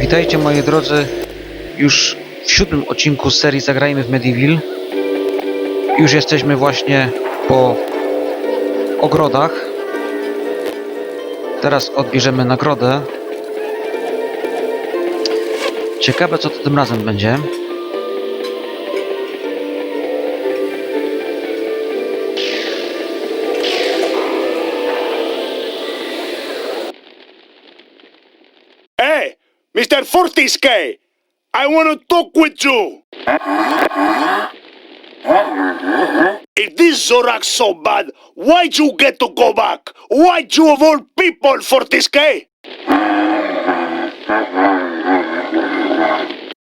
Witajcie moi drodzy już w siódmym odcinku serii Zagrajmy w Medieval. Już jesteśmy właśnie po ogrodach. Teraz odbierzemy nagrodę. Ciekawe co to tym razem będzie. Mr. Fortiskay, I want to talk with you. If this Zorak's so bad, why'd you get to go back? Why'd you of all people, Fortiskay?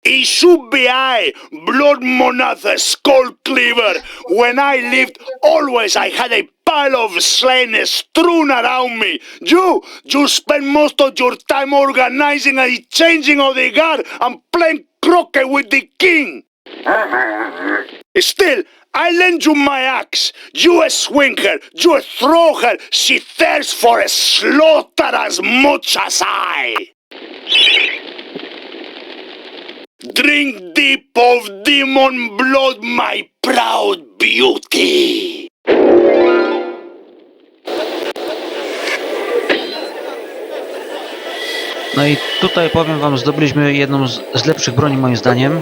It should be I, Blood Monatha, Skull Cleaver. When I lived, always I had a pile of slain strewn around me. You, you spend most of your time organizing a changing of the guard and playing croquet with the king. Still, I lend you my axe. You swing her, you throw her. She thirsts for a slaughter as much as I. Drink deep of demon blood, my proud beauty. No i tutaj powiem wam, zdobyliśmy jedną z, z lepszych broni moim zdaniem.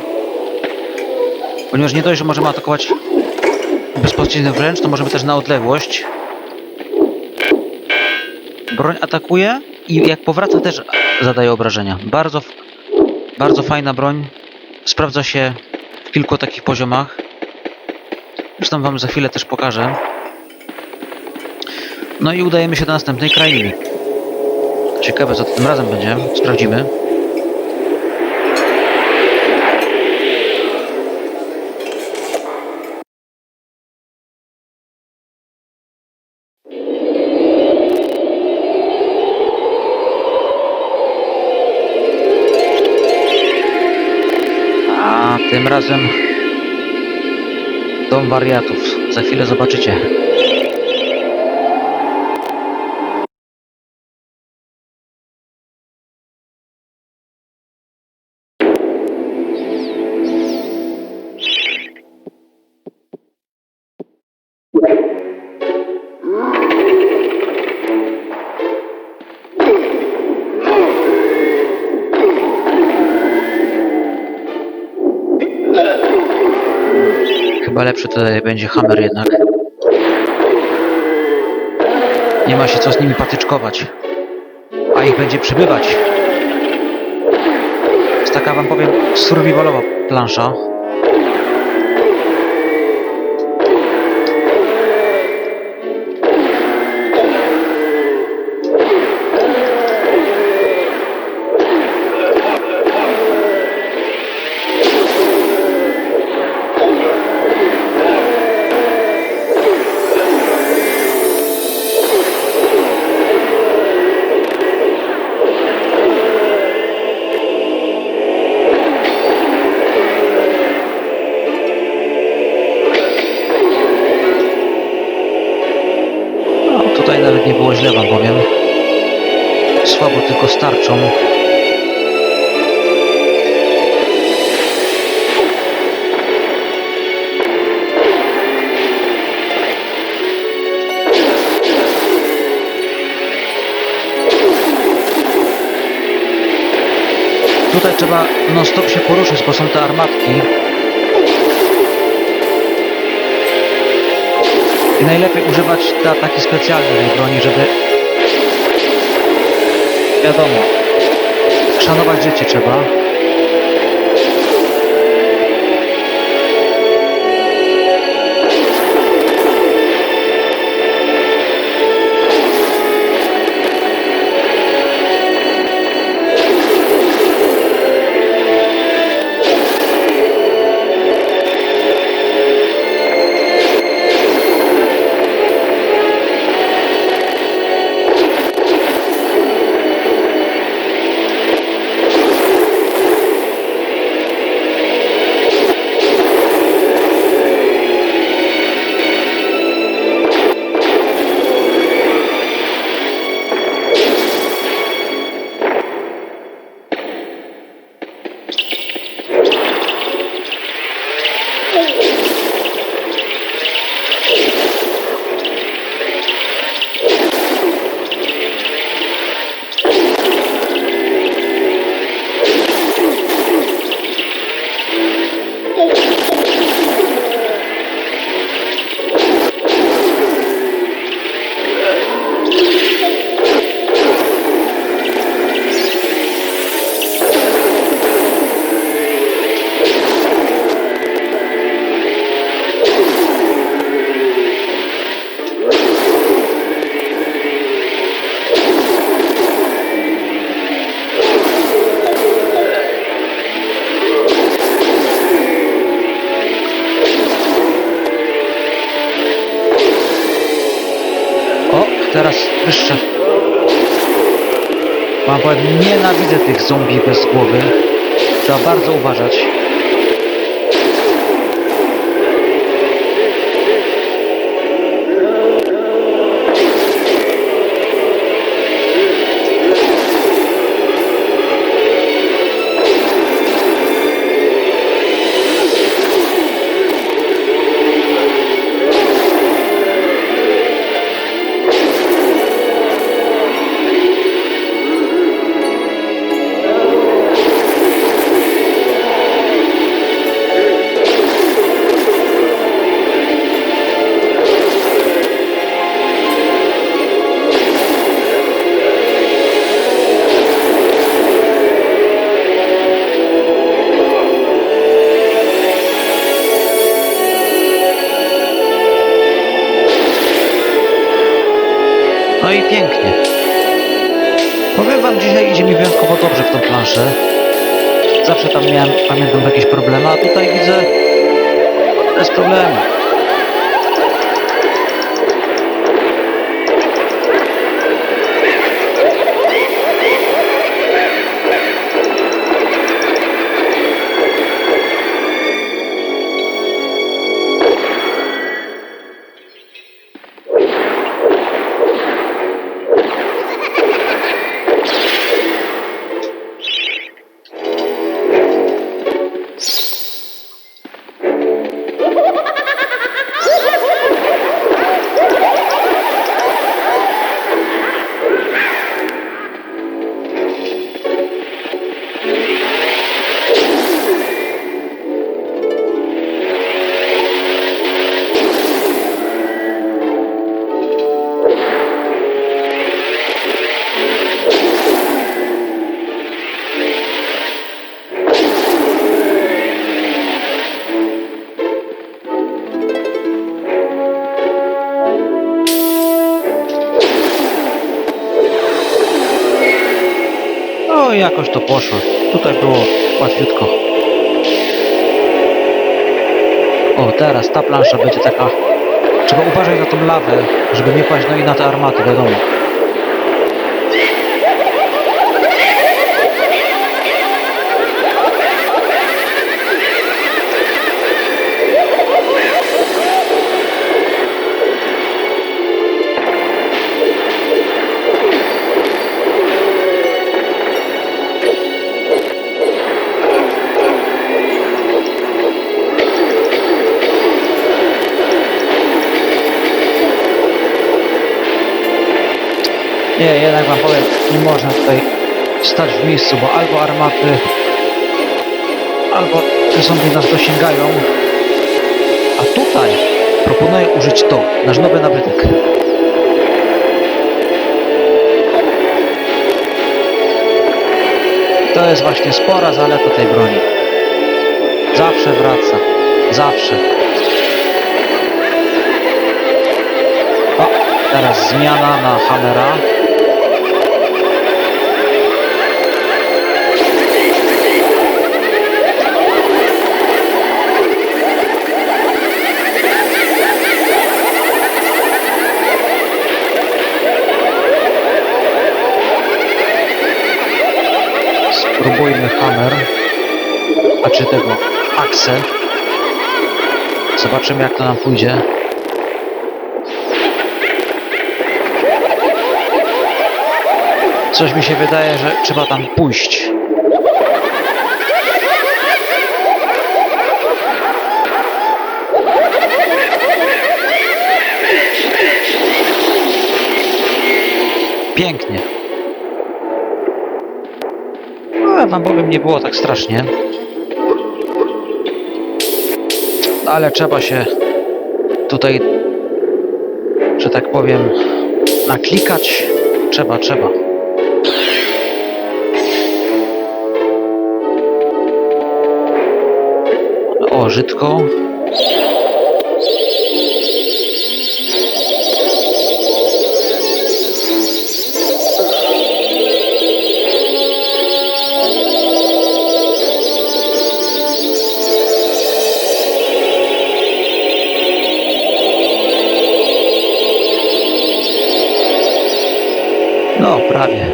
Ponieważ nie dość, że możemy atakować bezpośrednio wręcz, to możemy też na odległość. Broń atakuje i jak powraca też zadaje obrażenia. Bardzo, bardzo fajna broń. Sprawdza się w kilku takich poziomach. Zresztą wam za chwilę też pokażę. No i udajemy się do następnej krainy. Ciekawe co tym razem będzie. Sprawdzimy. A tym razem dom wariatów. Za chwilę zobaczycie. Lepszy tutaj będzie hammer jednak. Nie ma się co z nimi patyczkować. A ich będzie przybywać. Jest taka wam powiem survivalowa plansza. Nawet nie było źle wam powiem. Słabo tylko starczą. Tutaj trzeba non stop się poruszać, bo są te armatki. Najlepiej używać te ataki specjalne tej broni, żeby... Wiadomo. Szanować życie trzeba. Teraz wyższe. Mam powiem, nienawidzę tych zombie bez głowy. Trzeba bardzo uważać. Pięknie. Powiem wam, dzisiaj idzie mi wyjątkowo dobrze w tą planszę. Zawsze tam miałem, pamiętam, jakieś problemy, a tutaj widzę bez problemu. Jakoś to poszło. Tutaj było łatwiutko. O, teraz ta plansza będzie taka... Trzeba uważać na tą lawę, żeby nie paść no i na te armaty, wiadomo. Nie, jednak wam powiem, nie można tutaj stać w miejscu, bo albo armaty, albo zombie nas dosięgają. A tutaj proponuję użyć to, nasz nowy nabytek. To jest właśnie spora zaleta tej broni. Zawsze wraca. Zawsze. O, teraz zmiana na Hammera. Spróbujmy Hammer. A czy tego Axel. Zobaczymy jak to nam pójdzie. Coś mi się wydaje, że trzeba tam pójść. Pięknie. Ja wam powiem, nie było tak strasznie. Ale trzeba się tutaj, że tak powiem, naklikać. Trzeba, trzeba. O, żydko. Prawie.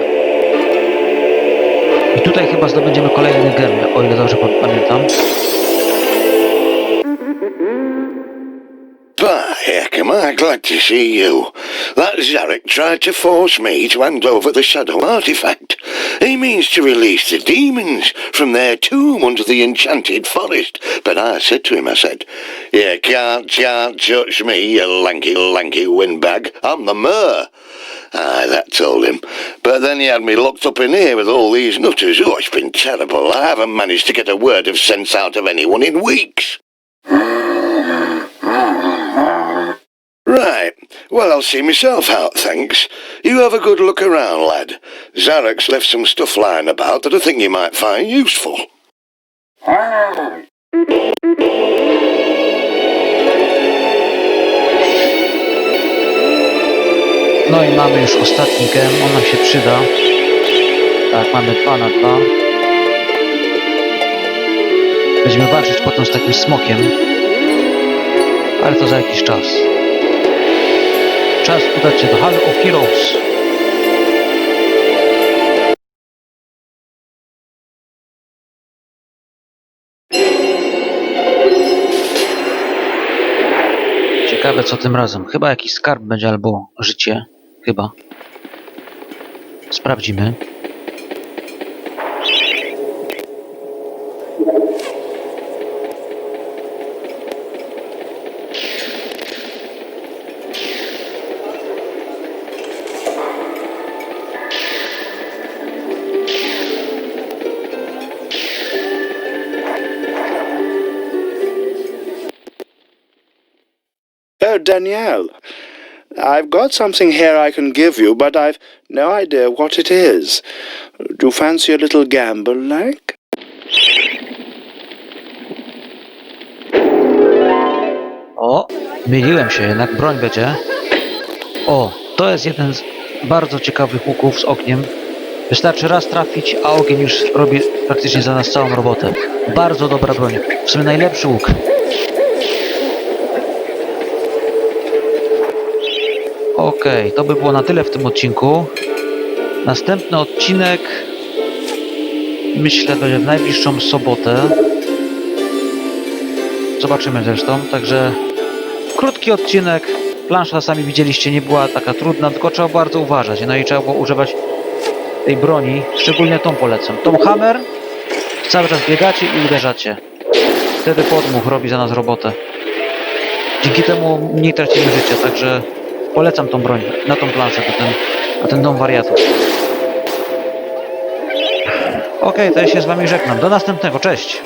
I tutaj chyba zdobędziemy kolejny gem, o ile dobrze pa- pamiętam. Heck, am I glad to see you. That Zarek tried to force me to hand over the shadow artifact. He means to release the demons from their tomb under the enchanted forest. But I said to him, I said, You can't, can't touch me, you lanky, lanky windbag. I'm the Mer. Aye, that told him. But then he had me locked up in here with all these nutters. Oh, it's been terrible. I haven't managed to get a word of sense out of anyone in weeks. Right. Well, I'll see myself out, thanks. You have a good look around, lad. Zarek's left some stuff lying about that I think you might find useful. No i mamy już ostatni gem, on nam się przyda. Tak, mamy 2 na 2. Będziemy walczyć potem z takim smokiem. Ale to za jakiś czas. Czas udać się do Hall of Heroes. Ciekawe co tym razem. Chyba jakiś skarb będzie albo życie. Chyba. Sprawdzimy. Oh, Danielle. I've got something here I can give you, but I've no idea what it is. Do you fancy a little gamble, like? O, myliłem się, jednak broń będzie. O, to jest jeden z bardzo ciekawych łuków z ogniem. Wystarczy raz trafić, a ogień już robi praktycznie za nas całą robotę. Bardzo dobra broń. W sumie najlepszy łuk. Okej, to by było na tyle w tym odcinku. Następny odcinek myślę będzie w najbliższą sobotę. Zobaczymy zresztą, także krótki odcinek. Plansza sami widzieliście nie była taka trudna, tylko trzeba bardzo uważać. No i trzeba było używać tej broni, szczególnie tą polecam. Tą hammer cały czas biegacie i uderzacie. Wtedy podmuch robi za nas robotę. Dzięki temu mniej tracimy życia, także polecam tą broń na tą planszę, na ten, na ten dom wariatów. Okej, to ja się z wami żegnam. Do następnego, cześć!